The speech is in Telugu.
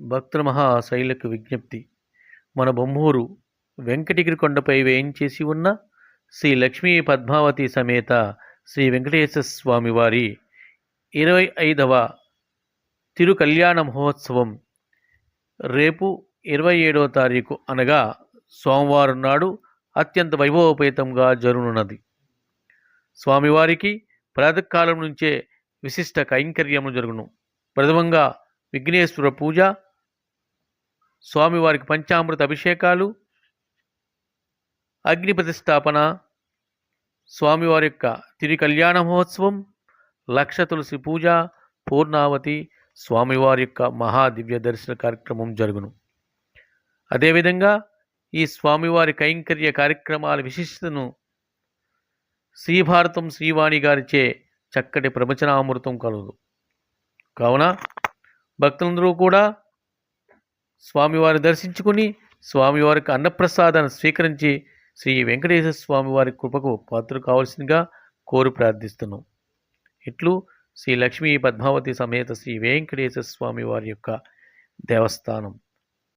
భక్తుల మహాశైలకు విజ్ఞప్తి. మన బొమ్మూరు వెంకటగిరి కొండపై వేయించేసి ఉన్న శ్రీ లక్ష్మీ పద్మావతి సమేత శ్రీ వెంకటేశ్వర స్వామి వారి ఇరవై ఐదవ తిరు కళ్యాణ మహోత్సవం రేపు ఇరవై ఏడవ తారీఖు అనగా సోమవారం నాడు అత్యంత వైభవోపేతంగా జరుగునున్నది స్వామివారికి ప్రాతకాలం నుంచే విశిష్ట కైంకర్యములు జరుగును. ప్రథమంగా విఘ్నేశ్వర పూజ స్వామివారికి పంచామృత అభిషేకాలు అగ్ని ప్రతిష్టాపన స్వామివారి యొక్క తిరి కళ్యాణ మహోత్సవం లక్ష తులసి పూజ పూర్ణావతి స్వామివారి యొక్క మహాదివ్య దర్శన కార్యక్రమం జరుగును. అదేవిధంగా ఈ స్వామివారి కైంకర్య కార్యక్రమాల విశిష్టతను శ్రీభారతం శ్రీవాణి గారిచే చక్కటి ప్రవచనామృతం కలదు కావున భక్తులందరూ కూడా స్వామివారిని దర్శించుకుని స్వామివారికి అన్నప్రసాదాన్ని స్వీకరించి శ్రీ వెంకటేశ్వర స్వామివారి కృపకు పాత్ర కావాల్సిందిగా కోరి ప్రార్థిస్తున్నాం. ఇట్లు శ్రీ లక్ష్మీ పద్మావతి సమేత శ్రీ వెంకటేశ్వర స్వామి వారి యొక్క దేవస్థానం.